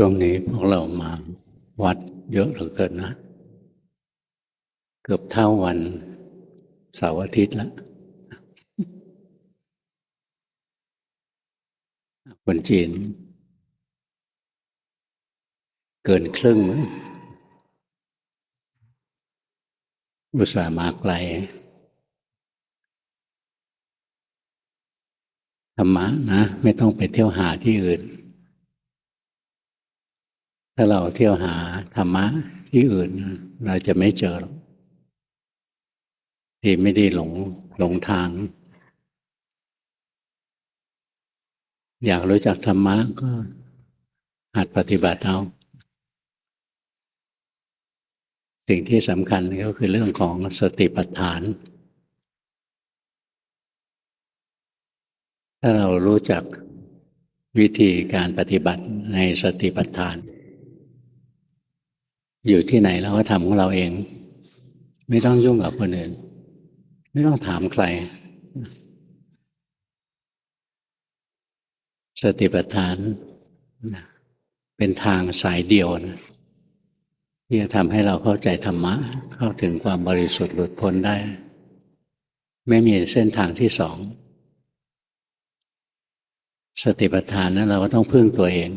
ช่วงนี้พวกเรามาวัดเยอะเหลือเกินนะ เกือบเท่าวันเสาร์อาทิตย์แล้วคนจีน เกินครึ่งมั้งอุตส่าห์มาไกลธรรมะนะ ไม่ต้องไปเที่ยวหาที่อื่น ถ้าเราเที่ยวหาธรรมะที่อื่น เราจะไม่เจอหรอกที่ไม่ได้หลงหลงทาง อยากรู้จักธรรมะก็หัดปฏิบัติเอาสิ่งที่สำคัญก็คือเรื่องของสติปัฏฐาน ถ้าเรารู้จักวิธีการปฏิบัติในสติปัฏฐาน อยู่ที่ไหนเราก็ทำของเราเอง ไม่ต้องยุ่งกับคนอื่น ไม่ต้องถามใคร สติปัฏฐาน เป็นทางสายเดียวนะที่จะทำให้เราเข้าใจธรรมะ เข้าถึงความบริสุทธิ์หลุดพ้นได้ ไม่มีเส้นทางที่สอง สติปัฏฐานนั้นเราก็ต้องพึ่งตัวเอง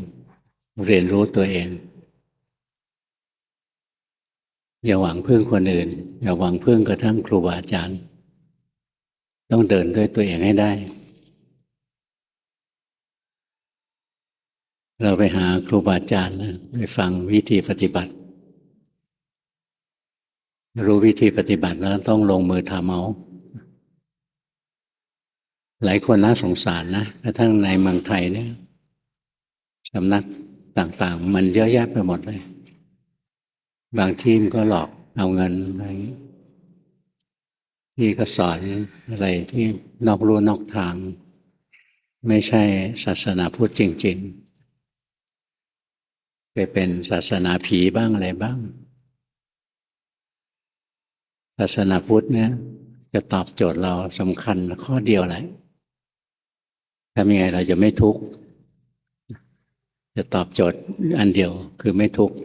เรียนรู้ตัวเอง อย่าหวังพึ่งคนอื่น อย่าหวังพึ่งกระทั่งครูบาอาจารย์ ต้องเดินด้วยตัวเองให้ได้ เราไปหาครูบาอาจารย์ไปฟังวิธีปฏิบัติ รู้วิธีปฏิบัติแล้วต้องลงมือทำเอาหลายคนน่าสงสารนะกระทั่งในเมืองไทยเนี่ยสำนักต่างๆ มันเยอะแยะไปหมดเลย บางที่มันก็หลอกเอาเงินอะไรที่ก็สอนอะไรที่นอกรู้นอกทาง ไม่ใช่ศาสนาพุทธจริงๆไปเป็นศาสนาผีบ้างอะไรบ้าง ศาสนาพุทธเนี่ยจะตอบโจทย์เราสำคัญข้อเดียวแหละทำยังไงเราจะไม่ทุกข์จะตอบโจทย์อันเดียวคือไม่ทุกข์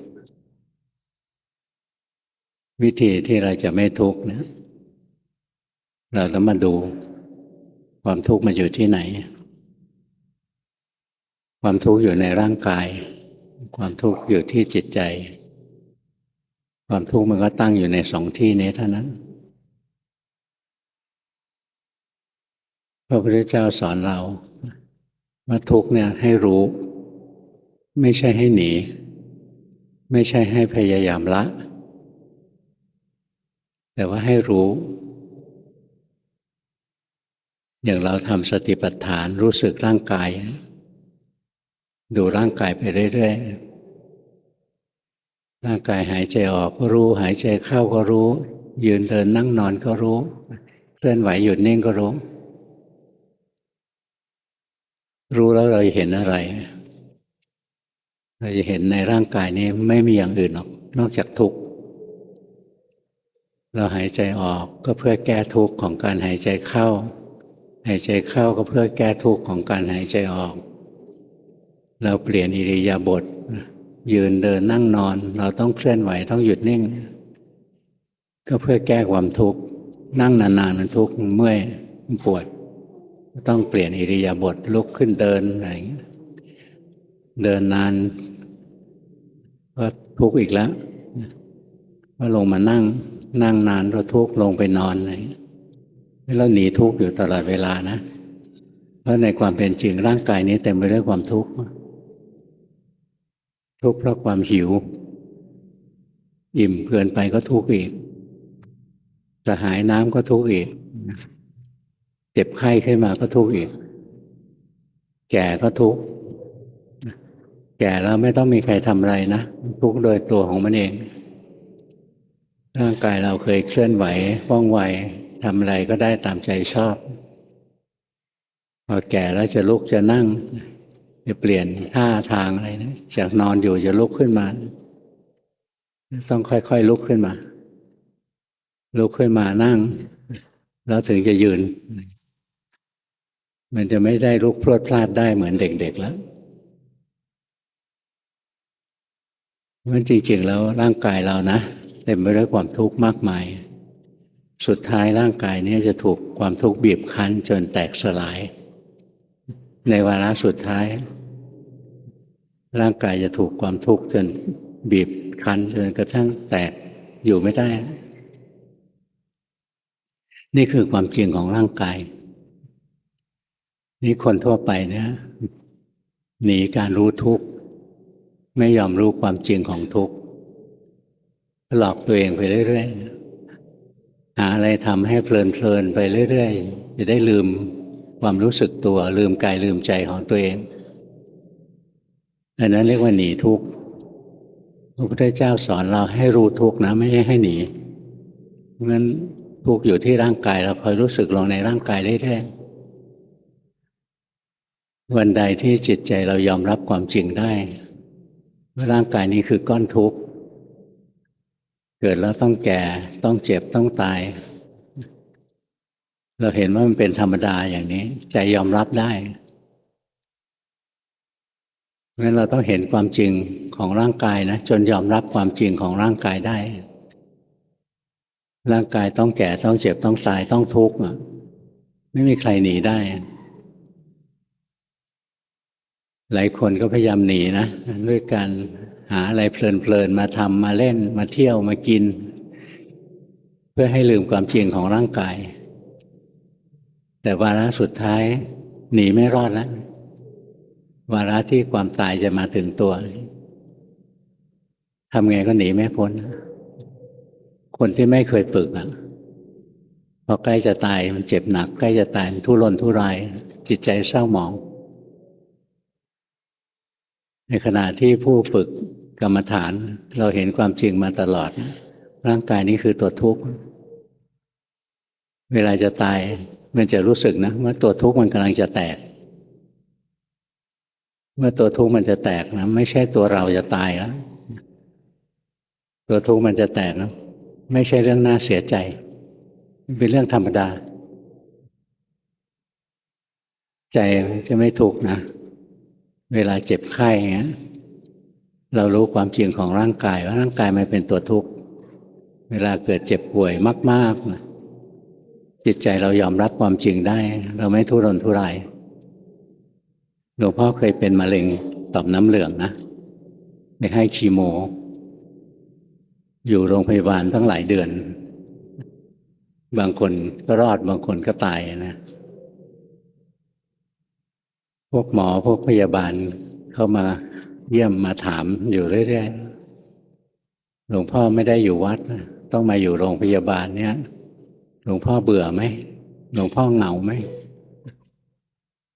วิธีที่เราจะไม่ทุกข์เนี่ยเราต้องมาดู ความทุกข์มันอยู่ที่ไหน ความทุกข์อยู่ในร่างกาย ความทุกข์อยู่ที่จิตใจ ความทุกข์มันก็ตั้งอยู่ในสองที่นี้เท่านั้นพระพุทธเจ้าสอนเราว่าทุกข์เนี่ยให้รู้ ไม่ใช่ให้หนี ไม่ใช่ให้พยายามละ แต่ว่าให้รู้ อย่างเราทำสติปัฏฐานรู้สึกร่างกาย ดูร่างกายไปเรื่อยๆ ร่างกายหายใจออกก็รู้ หายใจเข้าก็รู้ ยืนเดินนั่งนอนก็รู้ เคลื่อนไหวหยุดนิ่งก็รู้ รู้แล้วเราเห็นอะไร เราจะเห็นในร่างกายนี้ไม่มีอย่างอื่นหรอก นอกจากทุกข์ เราหายใจออกก็เพื่อแก้ทุกข์ของการหายใจเข้า หายใจเข้าก็เพื่อแก้ทุกข์ของการหายใจออก เราเปลี่ยนอิริยาบถยืนเดินนั่งนอน เราต้องเคลื่อนไหวต้องหยุดนิ่ง ก็เพื่อแก้ความทุกข์นั่งนานๆมันทุกข์มันเมื่อยมันปวด ต้องเปลี่ยนอิริยาบถลุกขึ้นเดินอะไรอย่างเงี้ยเดินนานก็ทุกข์อีกแล้วก็ลงมานั่ง นั่งนานก็ทุกข์ลงไปนอนอะไรอย่างเงี้ยแล้วหนีทุกข์อยู่ตลอดเวลานะเพราะในความเป็นจริงร่างกายนี้เต็มไปด้วยความทุกข์ทุกข์เพราะความหิว อิ่มเกินไปก็ทุกข์อีกกระหายน้ำก็ทุกข์อีก เจ็บไข้ขึ้นมาก็ทุกข์อีก แก่ก็ทุกข์แก่แล้วไม่ต้องมีใครทำอะไรนะ ทุกข์โดยตัวของมันเอง ร่างกายเราเคยเคลื่อนไหวว่องไวทำอะไรก็ได้ตามใจชอบ พอแก่แล้วจะลุกจะนั่ง จะเปลี่ยนท่าทางอะไรนะจากนอนอยู่จะลุกขึ้นมา ต้องค่อยๆลุกขึ้นมา ลุกขึ้นมานั่ง แล้วถึงจะยืน มันจะไม่ได้ลุกพรวดพลาดได้เหมือนเด็กๆแล้วเพราะจริงๆแล้วร่างกายเรานะ เต็มไปด้วยความทุกข์มากมาย สุดท้ายร่างกายนี้จะถูกความทุกข์บีบคั้นจนแตกสลาย ในวาระสุดท้าย ร่างกายจะถูกความทุกข์จนบีบคั้นจนกระทั่งแตกอยู่ไม่ได้ นี่คือความจริงของร่างกาย นี่คนทั่วไปเนี่ยหนีการรู้ทุกข์ ไม่ยอมรู้ความจริงของทุกข์ หลอกตัวเองไปเรื่อยๆหาอะไรทำให้เพลินๆไปเรื่อยๆจะได้ลืมความรู้สึกตัว ลืมกายลืมใจของตัวเองอันนั้นเรียกว่าหนีทุกข์พระพุทธเจ้าสอนเราให้รู้ทุกข์นะ ไม่ใช่ให้หนีเพราะฉะนั้นทุกข์อยู่ที่ร่างกายเราคอยรู้สึกลงในร่างกายเรื่อยๆวันใดที่จิตใจเรายอมรับความจริงได้ว่าร่างกายนี้คือก้อนทุกข์ กิดแล้วต้องแก่ต้องเจ็บต้องตาย เราเห็นว่ามันเป็นธรรมดาอย่างนี้ ใจยอมรับได้เพราะฉะนั้นเราต้องเห็นความจริงของร่างกายนะจนยอมรับความจริงของร่างกายได้ ร่างกายต้องแก่ต้องเจ็บต้องตายต้องทุกข์ไม่มีใครหนีได้ หลายคนก็พยายามหนีนะด้วยการ หาอะไรเพลินๆมาทำมาเล่นมาเที่ยวมากิน เพื่อให้ลืมความจริงของร่างกาย แต่วาระสุดท้ายหนีไม่รอดแล้ววาระที่ความตายจะมาถึงตัวทำไงก็หนีไม่พ้น คนที่ไม่เคยฝึกอะพอใกล้จะตายมันเจ็บหนัก ใกล้จะตายมันทุรนทุราย จิตใจเศร้าหมอง ในขณะที่ผู้ฝึก กรรมฐานเราเห็นความจริงมาตลอด ร่างกายนี้คือตัวทุกข์ เวลาจะตายมันจะรู้สึกนะว่าตัวทุกข์มันกำลังจะแตกเมื่อตัวทุกข์มันจะแตกนะไม่ใช่ตัวเราจะตายแล้วตัวทุกข์มันจะแตกนะไม่ใช่เรื่องน่าเสียใจ เป็นเรื่องธรรมดา ใจจะไม่ทุกข์นะ เวลาเจ็บไข้เงี้ย เรารู้ความจริงของร่างกายว่าร่างกายมันเป็นตัวทุกข์เวลาเกิดเจ็บป่วยมากๆนะจิตใจเรายอมรับความจริงได้ เราไม่ทุรนทุรายหลวงพ่อเคยเป็นมะเร็งต่อมน้ำเหลืองนะไปให้คีโม อยู่โรงพยาบาลตั้งหลายเดือน บางคนก็รอดบางคนก็ตายนะ พวกหมอพวกพยาบาลเข้ามา เยี่ยมมาถามอยู่เรื่อยๆหลวงพ่อไม่ได้อยู่วัดนะต้องมาอยู่โรงพยาบาลเนี่ยหลวงพ่อเบื่อไหมหลวงพ่อเหงาไหม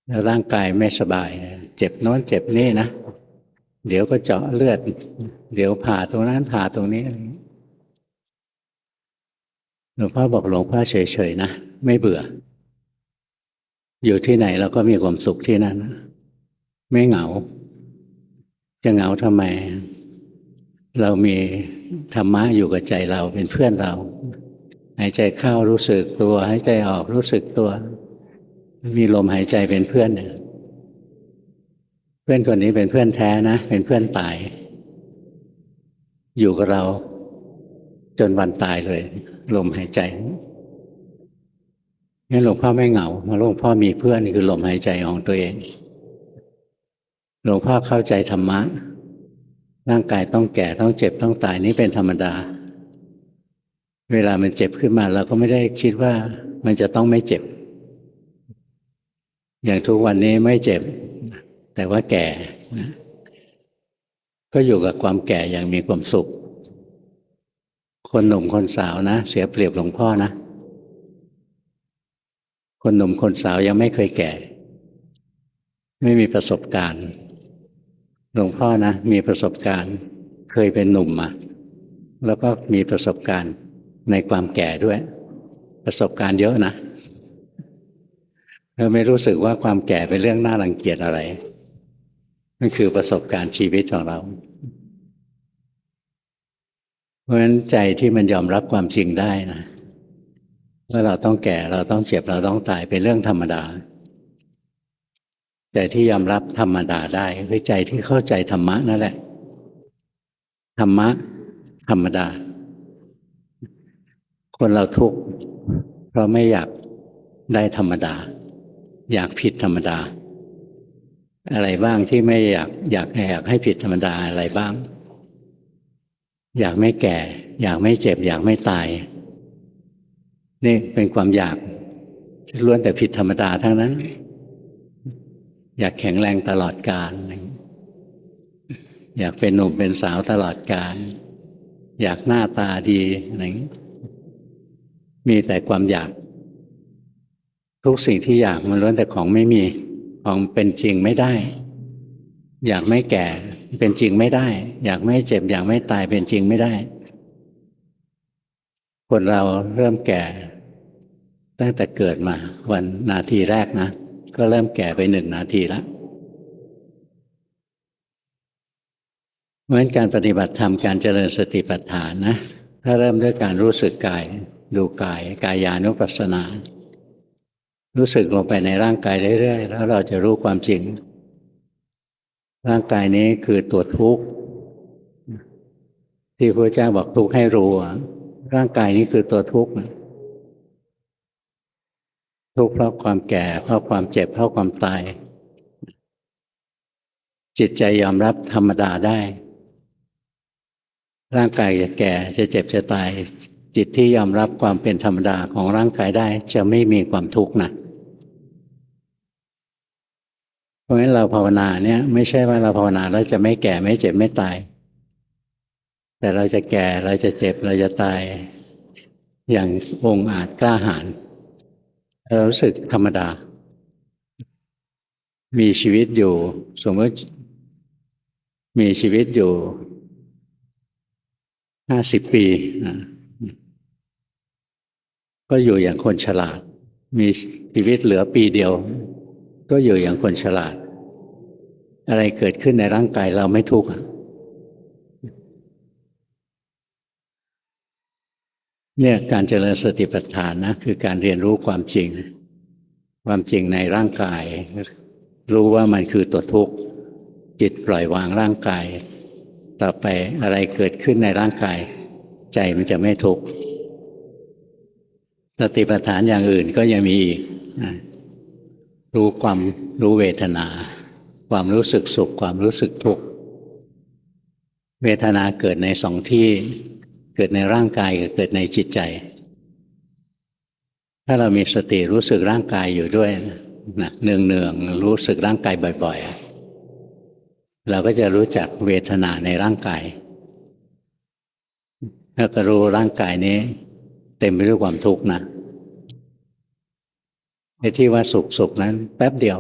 แล้วร่างกายไม่สบาย เจ็บโน้นเจ็บนี่นะเดี๋ยวก็เจาะเลือด เดี๋ยวผ่าตรงนั้นผ่าตรงนี้หลวงพ่อบอกหลวงพ่อเฉยๆนะไม่เบื่อ อยู่ที่ไหนเราก็มีความสุขที่นั่นไม่เหงา จะเหงาทำไม เรามีธรรมะอยู่กับใจเราเป็นเพื่อนเรา หายใจเข้ารู้สึกตัวหายใจออกรู้สึกตัว มีลมหายใจเป็นเพื่อนเนี่ยเพื่อนคนนี้เป็นเพื่อนแท้นะ เป็นเพื่อนตาย อยู่กับเรา จนวันตายเลย ลมหายใจงั้นหลวงพ่อไม่เหงาเพราะหลวงพ่อมีเพื่อนคือลมหายใจของตัวเอง หลวงพ่อเข้าใจธรรมะ ร่างกายต้องแก่ต้องเจ็บต้องตายนี่เป็นธรรมดา เวลามันเจ็บขึ้นมา เราก็ไม่ได้คิดว่ามันจะต้องไม่เจ็บ อย่างทุกวันนี้ไม่เจ็บ แต่ว่าแก่ ก็อยู่กับความแก่อย่างมีความสุข คนหนุ่มคนสาวนะ เสียเปรียบหลวงพ่อนะ คนหนุ่มคนสาวยังไม่เคยแก่ ไม่มีประสบการณ์ หลวงพ่อนะมีประสบการณ์เคยเป็นหนุ่มมาแล้วก็มีประสบการณ์ในความแก่ด้วย ประสบการณ์เยอะนะเราไม่รู้สึกว่าความแก่เป็นเรื่องน่ารังเกียจอะไรนั่นคือประสบการณ์ชีวิตของเรา เพราะฉะนั้นใจที่มันยอมรับความจริงได้นะว่าเราต้องแก่เราต้องเจ็บเราต้องตายเป็นเรื่องธรรมดา ใจที่ยอมรับธรรมดาได้คือใจที่เข้าใจธรรมะนั่นแหละ ธรรมะ ธรรมดา คนเราทุกข์เพราะไม่อยากได้ธรรมดา อยากผิดธรรมดา อะไรบ้างที่ไม่อยากอยากอยากให้ผิดธรรมดาอะไรบ้าง อยากไม่แก่ อยากไม่เจ็บ อยากไม่ตาย นี่เป็นความอยากล้วนแต่ผิดธรรมดาทั้งนั้น อยากแข็งแรงตลอดกาลอยากเป็นหนุ่มเป็นสาวตลอดกาลอยากหน้าตาดีอะไรอย่างนี้มีแต่ความอยาก ทุกสิ่งที่อยากมันล้วนแต่ของไม่มีของเป็นจริงไม่ได้ อยากไม่แก่เป็นจริงไม่ได้ อยากไม่เจ็บ อยากไม่ตายเป็นจริงไม่ได้ คนเราเริ่มแก่ ตั้งแต่เกิดมา วันนาทีแรกนะ ก็เริ่มแก่ไปหนึ่งนาทีแล้วเพราะฉะนั้นการปฏิบัติธรรมการเจริญสติปัฏฐานนะถ้าเริ่มด้วยการรู้สึกกายดูกายกายานุปัสสนา รู้สึกลงไปในร่างกายเรื่อยๆแล้วเราจะรู้ความจริง ร่างกายนี้คือตัวทุกข์ที่พระเจ้าบอกทุกข์ให้รู้ร่างกายนี้คือตัวทุกข์ ทุกข์เพราะความแก่ เพราะความเจ็บ เพราะความตาย จิตใจยอมรับธรรมดาได้ ร่างกายจะแก่จะเจ็บจะตาย จิตที่ยอมรับความเป็นธรรมดาของร่างกายได้ จะไม่มีความทุกข์นะเพราะฉะนั้นเราภาวนาเนี่ยไม่ใช่ว่าเราภาวนาแล้วจะไม่แก่ไม่เจ็บไม่ตาย แต่เราจะแก่เราจะเจ็บเราจะตาย อย่างองอาจกล้าหาญ เรารู้สึกธรรมดา มีชีวิตอยู่ สมมติมีชีวิตอยู่ห้าสิบปีนะก็อยู่อย่างคนฉลาด มีชีวิตเหลือปีเดียว ก็อยู่อย่างคนฉลาด อะไรเกิดขึ้นในร่างกายเราไม่ทุกข์อะ เนี่ยการเจริญสติปัฏฐานนะคือการเรียนรู้ความจริง ความจริงในร่างกาย รู้ว่ามันคือตัวทุกข์ จิตปล่อยวางร่างกาย ต่อไปอะไรเกิดขึ้นในร่างกาย ใจมันจะไม่ทุกข์สติปัฏฐานอย่างอื่นก็ยังมีอีกรู้ความรู้เวทนา ความรู้สึกสุขความรู้สึกทุกข์เวทนาเกิดในสองที่ เกิดในร่างกายกับเกิดในจิตใจ ถ้าเรามีสติรู้สึกร่างกายอยู่ด้วยนะเนืองเนืองๆรู้สึกร่างกายบ่อย ๆ เราก็จะรู้จักเวทนาในร่างกายถ้าก็รู้ร่างกายนี้ เต็มไปด้วยความทุกข์นะไอ้ที่ว่าสุขสุขนั้น แป๊บเดียว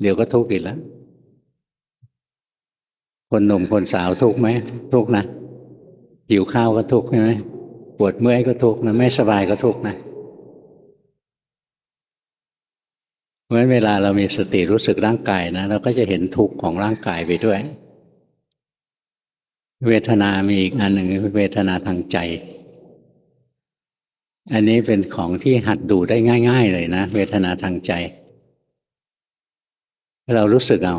เดี๋ยวก็ทุกข์อีกแล้ว คนหนุ่มคนสาวทุกข์ไหมทุกข์นะ หิวข้าวก็ทุกข์ใช่ไหมปวดเมื่อยก็ทุกข์นะไม่สบายก็ทุกข์นะเพราะฉะนั้นเวลาเรามีสติรู้สึกร่างกายนะเราก็จะเห็นทุกข์ของร่างกายไปด้วย เวทนามีอีกอันหนึ่งเวทนาทางใจ อันนี้เป็นของที่หัดดูได้ง่าย ๆ เลยนะ เวทนาทางใจ เรารู้สึกเอา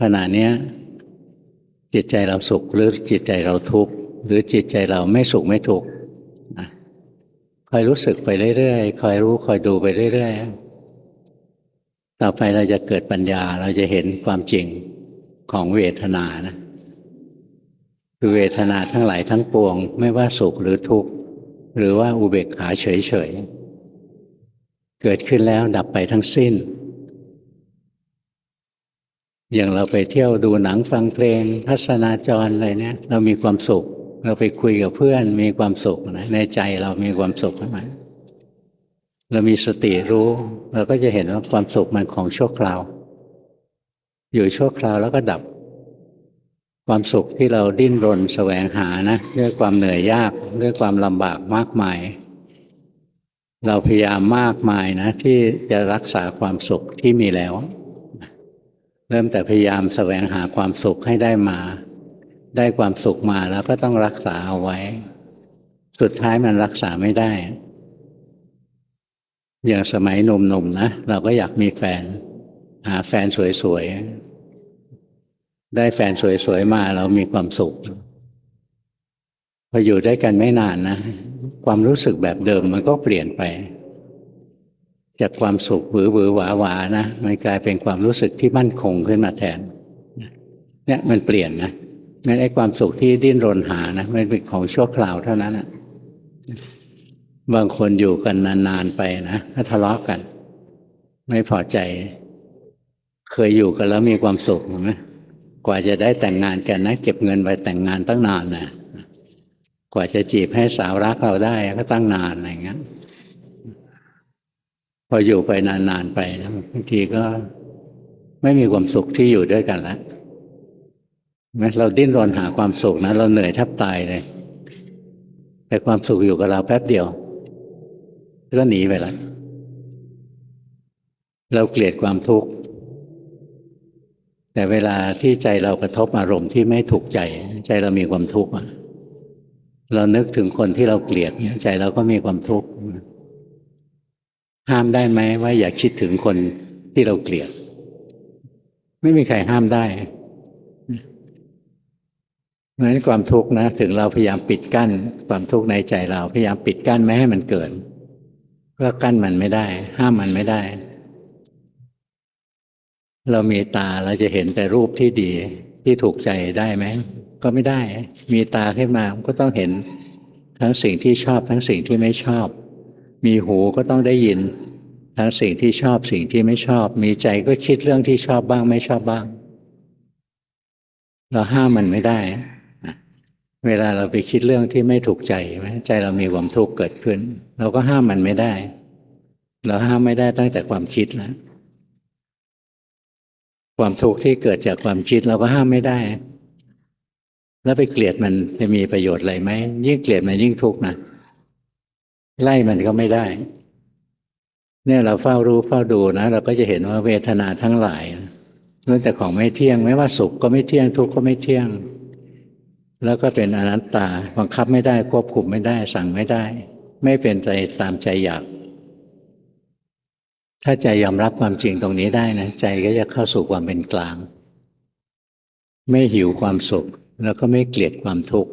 ขณะนี้ จิตใจเราสุขหรือจิตใจเราทุกข์หรือจิตใจเราไม่สุขไม่ทุกข์นะคอยรู้สึกไปเรื่อยๆคอยรู้คอยดูไปเรื่อยๆต่อไปเราจะเกิดปัญญาเราจะเห็นความจริงของเวทนานะคือเวทนาทั้งหลายทั้งปวง ไม่ว่าสุขหรือทุกข์หรือว่าอุเบกขาเฉยๆเกิดขึ้นแล้วดับไปทั้งสิ้น อย่างเราไปเที่ยวดูหนังฟังเพลงทัศนาจรอะไรเนี่ยเรามีความสุข เราไปคุยกับเพื่อนมีความสุขนะในใจเรามีความสุขใช่ไหมเรามีสติรู้ เราก็จะเห็นว่าความสุขมันของชั่วคราว อยู่ชั่วคราวแล้วก็ดับ ความสุขที่เราดิ้นรนแสวงหานะด้วยความเหนื่อยยากด้วยความลำบากมากมาย เราพยายามมากมายนะ ที่จะรักษาความสุขที่มีแล้ว เริ่มแต่พยายามแสวงหาความสุขให้ได้มา ได้ความสุขมาแล้วก็ต้องรักษาเอาไว้ สุดท้ายมันรักษาไม่ได้ อย่างสมัยหนุ่มๆนะ เราก็อยากมีแฟน หาแฟนสวยๆ ได้แฟนสวยๆมาเรามีความสุขพออยู่ด้วยกันไม่นานนะ ความรู้สึกแบบเดิมมันก็เปลี่ยนไป จากความสุขหวือหวือหวาหวานะมันกลายเป็นความรู้สึกที่มั่นคงขึ้นมาแทนเนี่ยมันเปลี่ยนนะนั่นไอ้ความสุขที่ดิ้นรนหานะมันเป็นของชั่วคราวเท่านั้นนะบางคนอยู่กันนานๆไปนะก็ทะเลาะกัน ไม่พอใจ เคยอยู่กันแล้วมีความสุขไหมกว่าจะได้แต่งงานกันนะเก็บเงินไว้แต่งงานตั้งนานนะกว่าจะจีบให้สาวรักเราได้ก็ตั้งนานอะไรอย่างเงี้ย ออยู่ไปนานๆไปนะบางทีก็ไม่มีความสุขที่อยู่ด้วยกันแล้วแม้เราดิ้นรนหาความสุขนะเราเหนื่อยแทบตายเลย แต่ความสุขอยู่กับเราแป๊บเดียวก็หนีไปแล้วเราเกลียดความทุกข์แต่เวลาที่ใจเรากระทบอารมณ์ที่ไม่ถูกใจ ใจเรามีความทุกข์เรานึกถึงคนที่เราเกลียดเนี่ยใจเราก็มีความทุกข์ ห้ามได้ไหมว่าอย่าคิดถึงคนที่เราเกลียด ไม่มีใครห้ามได้เพราะฉะนั้นความทุกข์นะถึงเราพยายามปิดกั้น ความทุกข์ในใจเราพยายามปิดกั้นไม่ให้มันเกิดก็กั้นมันไม่ได้ ห้ามมันไม่ได้ เรามีตาเราจะเห็นแต่รูปที่ดีที่ถูกใจได้ไหมก็ไม่ได้ มีตาขึ้นมาก็ต้องเห็นทั้งสิ่งที่ชอบทั้งสิ่งที่ไม่ชอบ มีหูก็ต้องได้ยินทั้งสิ่งที่ชอบสิ่งที่ไม่ชอบ มีใจก็คิดเรื่องที่ชอบบ้างไม่ชอบบ้าง เราห้ามมันไม่ได้ เวลาเราไปคิดเรื่องที่ไม่ถูกใจไหมใจเรามีความทุกข์เกิดขึ้น เราก็ห้ามมันไม่ได้ เราห้ามไม่ได้ตั้งแต่ความคิดแล้วความทุกข์ที่เกิดจากความคิดเราก็ห้ามไม่ได้ แล้วไปเกลียดมันจะมีประโยชน์อะไรไหมยิ่งเกลียดมันยิ่งทุกข์นะ ไล่มันก็ไม่ได้ เนี่ยเราเฝ้ารู้เฝ้าดูนะ เราก็จะเห็นว่าเวทนาทั้งหลายล้วนแต่ของไม่เที่ยงไม่ว่าสุขก็ไม่เที่ยง ทุกข์ก็ไม่เที่ยง แล้วก็เป็นอนัตตาบังคับไม่ได้ควบคุมไม่ได้สั่งไม่ได้ ไม่เป็นใจตามใจอยาก ถ้าใจยอมรับความจริงตรงนี้ได้นะใจก็จะเข้าสู่ความเป็นกลาง ไม่หิวความสุข แล้วก็ไม่เกลียดความทุกข์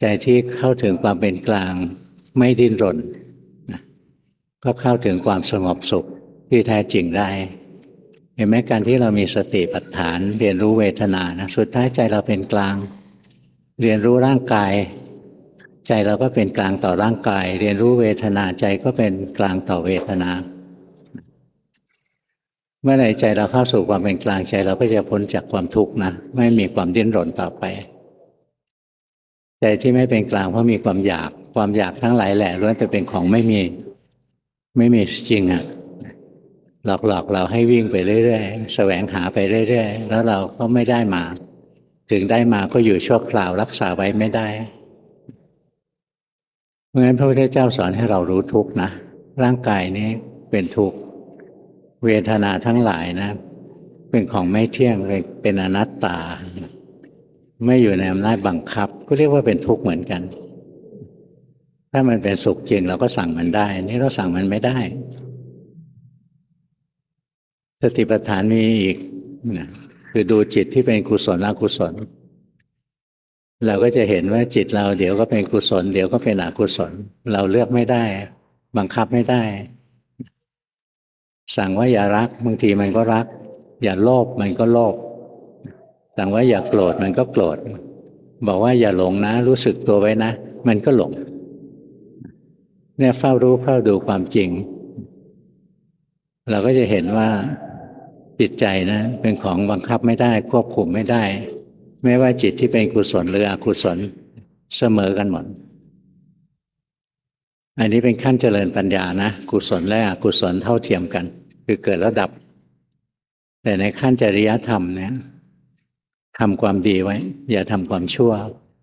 ใจที่เข้าถึงความเป็นกลาง ไม่ดิ้นรนก็เข้าถึงความสงบสุขที่แท้จริงได้ เห็นไหมการที่เรามีสติปัฏฐาน เรียนรู้เวทนานะสุดท้ายใจเราเป็นกลาง เรียนรู้ร่างกาย ใจเราก็เป็นกลางต่อร่างกาย เรียนรู้เวทนาใจก็เป็นกลางต่อเวทนา เมื่อไหร่ใจเราเข้าสู่ความเป็นกลางใจเราก็จะพ้นจากความทุกข์นะไม่มีความดิ้นรนต่อไปใจที่ไม่เป็นกลางเพราะมีความอยาก ความอยากทั้งหลายแหละล้วนแต่เป็นของไม่มีไม่มีจริงอะ่ะหลอกหลอกเราให้วิ่งไปเรื่อยๆแสวงหาไปเรื่อยๆ แล้วเราก็ไม่ได้มา ถึงได้มาก็อยู่ชั่วคราวรักษาไว้ไม่ได้เพราะฉะนั้นพระพุทธเจ้าสอนให้เรารู้ทุกนะ ร่างกายนี้เป็นทุกเวทนาทั้งหลายนะ เป็นของไม่เที่ยงเป็นอนัตตา ไม่อยู่ในอำนาจบังคับ ก็เรียกว่าเป็นทุกข์เหมือนกัน ถ้ามันเป็นสุขจริงเราก็สั่งมันได้ นี่เราสั่งมันไม่ได้ สติปัฏฐานมีอีกนะคือดูจิตที่เป็นกุศลอกุศล เราก็จะเห็นว่าจิตเราเดี๋ยวก็เป็นกุศล เดี๋ยวก็เป็นอกุศล เราเลือกไม่ได้ บังคับไม่ได้ สั่งว่าอย่ารักบางทีมันก็รัก อย่าโลภมันก็โลภสั่งว่าอย่าโกรธมันก็โกรธบอกว่าอย่าหลงนะ รู้สึกตัวไว้นะ มันก็หลง เนี่ยเฝ้ารู้เฝ้าดูความจริง เราก็จะเห็นว่าจิตใจนะ เป็นของบังคับไม่ได้ ควบคุมไม่ได้ ไม่ว่าจิตที่เป็นกุศลหรืออกุศลเสมอกันหมด อันนี้เป็นขั้นเจริญปัญญานะ กุศลและอกุศลเท่าเทียมกัน คือเกิดแล้วดับ แต่ในขั้นจริยธรรมเนี่ยทำความดีไว้ อย่าทำความชั่ว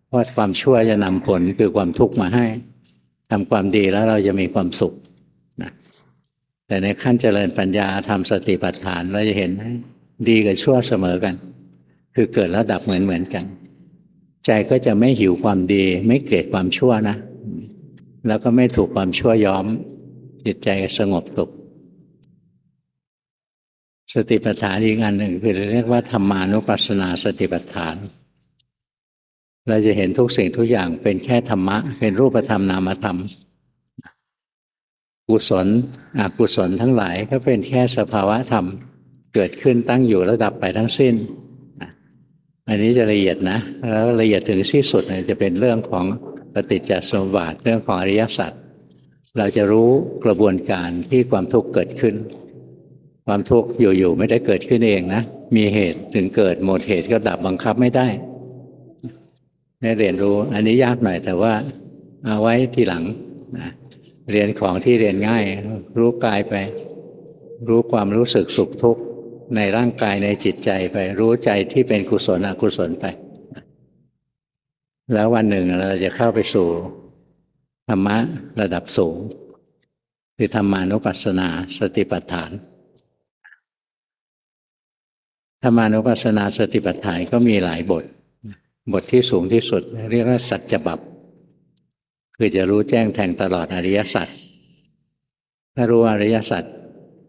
เพราะความชั่วจะนำผลคือความทุกข์มาให้ ทำความดีแล้วเราจะมีความสุขนะแต่ในขั้นเจริญปัญญาทำสติปัฏฐานเราจะเห็นดีกับชั่วเสมอกัน คือเกิดแล้วดับเหมือนเหมือนกัน ใจก็จะไม่หิวความดี ไม่เกลียดความชั่วนะ แล้วก็ไม่ถูกความชั่วย้อม จิตใจสงบสุขสติปัฏฐานอีกอันหนึ่งคือเรียกว่าธรรมานุปัสสนาสติปัฏฐาน เราจะเห็นทุกสิ่งทุกอย่างเป็นแค่ธรรมะ เป็นรูปธรรมนามธรรม กุศลอกุศลทั้งหลายก็เป็นแค่สภาวะธรรม เกิดขึ้นตั้งอยู่ระดับไปทั้งสิ้น อันนี้จะละเอียดนะ แล้วละเอียดถึงที่สุดเนี่ยจะเป็นเรื่องของปฏิจจสมบัติเรื่องของอริยสัจเราจะรู้กระบวนการที่ความทุกข์เกิดขึ้น ความทุกข์อยู่ๆไม่ได้เกิดขึ้นเองนะ มีเหตุถึงเกิดหมดเหตุก็ดับบังคับไม่ได้ ได้เรียนรู้ อันนี้ยากหน่อยแต่ว่าเอาไว้ทีหลังนะเรียนของที่เรียนง่าย รู้กายไป รู้ความรู้สึกสุขทุกข์ในร่างกายในจิตใจไป รู้ใจที่เป็นกุศลอกุศลไป แล้ววันหนึ่งเราจะเข้าไปสู่ธรรมะระดับสูง คือธรรมานุปัสสนาสติปัฏฐานธรรมานุปัสสนาสติปัฏฐานก็มีหลายบท บทที่สูงที่สุด เรียกว่าสัจจบับคือจะรู้แจ้งแทงตลอดอริยสัจถ้ารู้อริยสัจ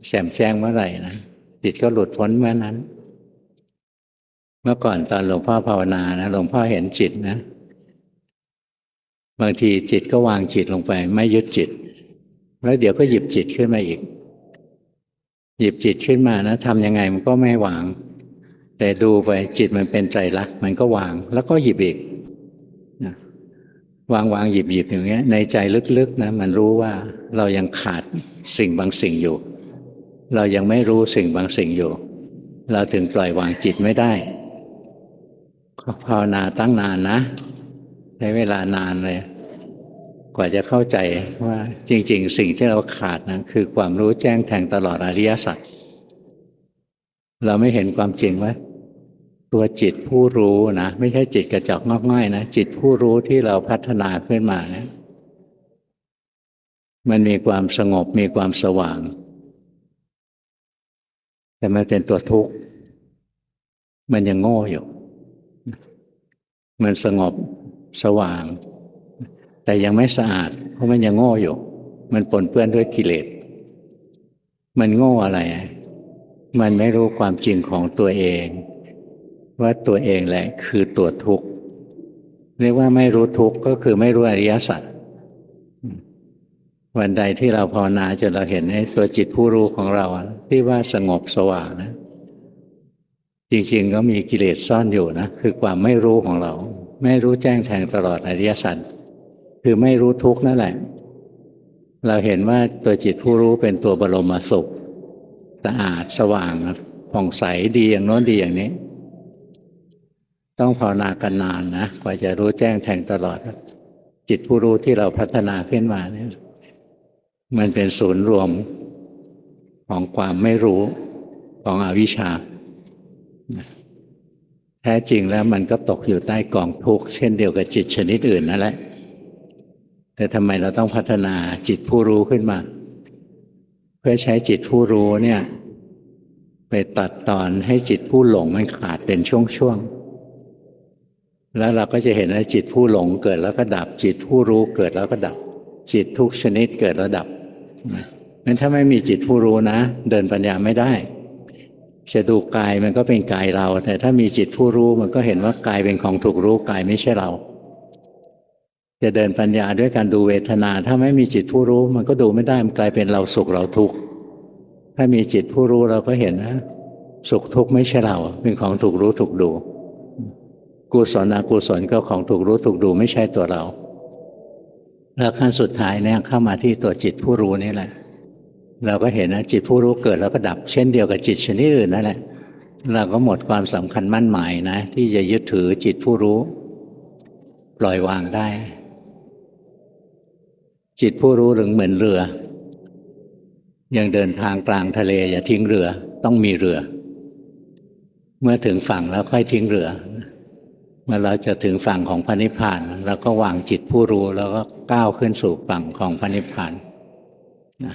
แจ่มแจ้งเมื่อไหร่นะจิตก็หลุดพ้นเมื่อนั้น เมื่อก่อนตอนหลวงพ่อภาวนานะหลวงพ่อเห็นจิตนะ บางทีจิตก็วางจิตลงไป ไม่ยึดจิต แล้วเดี๋ยวก็หยิบจิตขึ้นมาอีก หยิบจิตขึ้นมานะทำยังไงมันก็ไม่วาง แต่ดูไปจิตมันเป็นใจรักมันก็วาง แล้วก็หยิบอีกนะวางวางหยิบหยิบอย่างเงี้ย ในใจลึกๆนะมันรู้ว่าเรายังขาดสิ่งบางสิ่งอยู่ เรายังไม่รู้สิ่งบางสิ่งอยู่ เราถึงปล่อยวางจิตไม่ได้ภาวนาตั้งนานนะใช้เวลานานเลย กว่าจะเข้าใจว่าจริง ๆ สิ่งที่เราขาดนะคือความรู้แจ้งแทงตลอดอริยสัจเราไม่เห็นความจริงว่า ตัวจิตผู้รู้นะไม่ใช่จิตกระจอกงอกง่อยนะจิตผู้รู้ที่เราพัฒนาขึ้นมาเนะมันมีความสงบมีความสว่าง แต่มันเป็นตัวทุกข์มันยังโง่อยู่ มันสงบสว่าง แต่ยังไม่สะอาด เพราะมันยังโง่อยู่ มันปนเปื้อนด้วยกิเลสมันโง่อะไร มันไม่รู้ความจริงของตัวเอง ว่าตัวเองแหละคือตัวทุกข์เรียกว่าไม่รู้ทุกข์ก็คือไม่รู้อริยสัจวันใดที่เราภาวนาจนเราเห็นให้ตัวจิตผู้รู้ของเราที่ว่าสงบสว่างนะจริงๆก็มีกิเลสซ่อนอยู่นะคือความไม่รู้ของเรา ไม่รู้แจ้งแทงตลอดอริยสัจคือไม่รู้ทุกข์นั่นแหละ เราเห็นว่าตัวจิตผู้รู้เป็นตัวบรมสุข สะอาดสว่างผ่องใสดีอย่างโน้นดีอย่างนี้ ต้องภาวนากันนานนะกว่าจะรู้แจ้งแทงตลอด จิตผู้รู้ที่เราพัฒนาขึ้นมาเนี่ยมันเป็นศูนย์รวมของความไม่รู้ของอวิชชา แท้จริงแล้วมันก็ตกอยู่ใต้กองทุกข์เช่นเดียวกับจิตชนิดอื่นนั่นแหละ แต่ทำไมเราต้องพัฒนาจิตผู้รู้ขึ้นมา เพื่อใช้จิตผู้รู้เนี่ยไปตัดตอนให้จิตผู้หลงมันขาดเป็นช่วงๆ แล้วเราก็จะเห็นว่าจิตผู้หลงเกิดแล้วก็ดับ จิตผู้รู้เกิดแล้วก็ดับ จิตทุกชนิดเกิดแล้วดับงั้นถ้าไม่มีจิตผู้รู้นะ เดินปัญญาไม่ได้จะดูกายมันก็เป็นกายเรา แต่ถ้ามีจิตผู้รู้มันก็เห็นว่ากายเป็นของถูกรู้กายไม่ใช่เรา จะเดินปัญญาด้วยการดูเวทนา ถ้าไม่มีจิตผู้รู้มันก็ดูไม่ได้มันกลายเป็นเราสุขเราทุกข์ถ้ามีจิตผู้รู้เราก็เห็นนะ สุขทุกข์ไม่ใช่เรา เป็นของถูกรู้ถูกดู กุศลอกุศลก็ของถูกรู้ถูกดูไม่ใช่ตัวเรา แล้วขั้นสุดท้ายเนี่ยเข้ามาที่ตัวจิตผู้รู้นี่แหละ เราก็เห็นนะจิตผู้รู้เกิดแล้วก็ดับ เช่นเดียวกับจิตชนิดอื่นนั่นแหละเราก็หมดความสำคัญมั่นหมายนะ ที่จะยึดถือจิตผู้รู้ ปล่อยวางได้ จิตผู้รู้หรือเหมือนเรือ ยังเดินทางกลางทะเล อย่าทิ้งเรือต้องมีเรือ เมื่อถึงฝั่งแล้วค่อยทิ้งเรือ มื่อเราจะถึงฝั่งของพระนิพพานเราก็วางจิตผู้รู้แล้วก็ก้าวขึ้นสู่ฝั่งของพระนิพพานนะ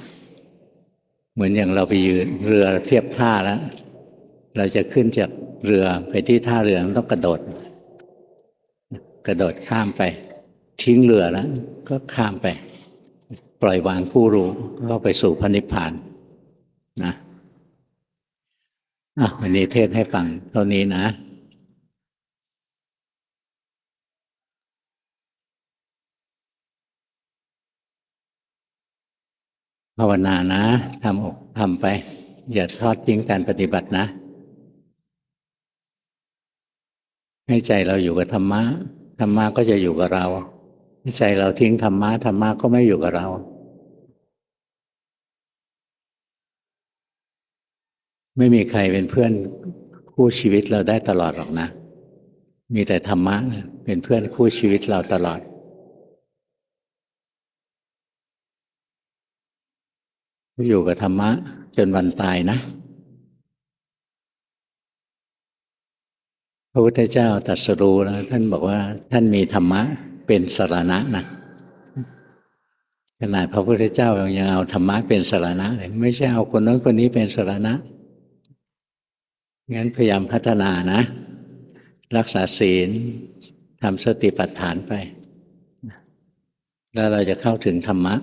เหมือนอย่างเราไปยืนเรือเทียบท่าแล้ว เราจะขึ้นจากเรือไปที่ท่าเรือมันต้องกระโดด กระโดดข้ามไป ทิ้งเรือแล้วก็ข้ามไป ปล่อยวางผู้รู้ก็ไปสู่พระนิพพานนะอะวันนี้เทศให้ฟังเท่านี้นะ ภาวนานะทำอกทำไป อย่าทอดทิ้งการปฏิบัตินะ ให้ใจเราอยู่กับธรรมะธรรมะก็จะอยู่กับเราให้ใจเราทิ้งธรรมะธรรมะก็ไม่อยู่กับเราไม่มีใครเป็นเพื่อนคู่ชีวิตเราได้ตลอดหรอกนะ มีแต่ธรรมะนะเป็นเพื่อนคู่ชีวิตเราตลอด อยู่กับธรรมะ จนวันตายนะ พระพุทธเจ้าตรัสรู้แล้วท่านบอกว่าท่านมีธรรมะเป็นสารณะนะขนาดพระพุทธเจ้ายังเอาธรรมะเป็นสารณะเลยไม่ใช่เอาคนนั้นคนนี้เป็นสารณะ งั้นพยายามพัฒนานะ รักษาศีลทำสติปัฏฐานไป แล้วเราจะเข้าถึงธรรมะ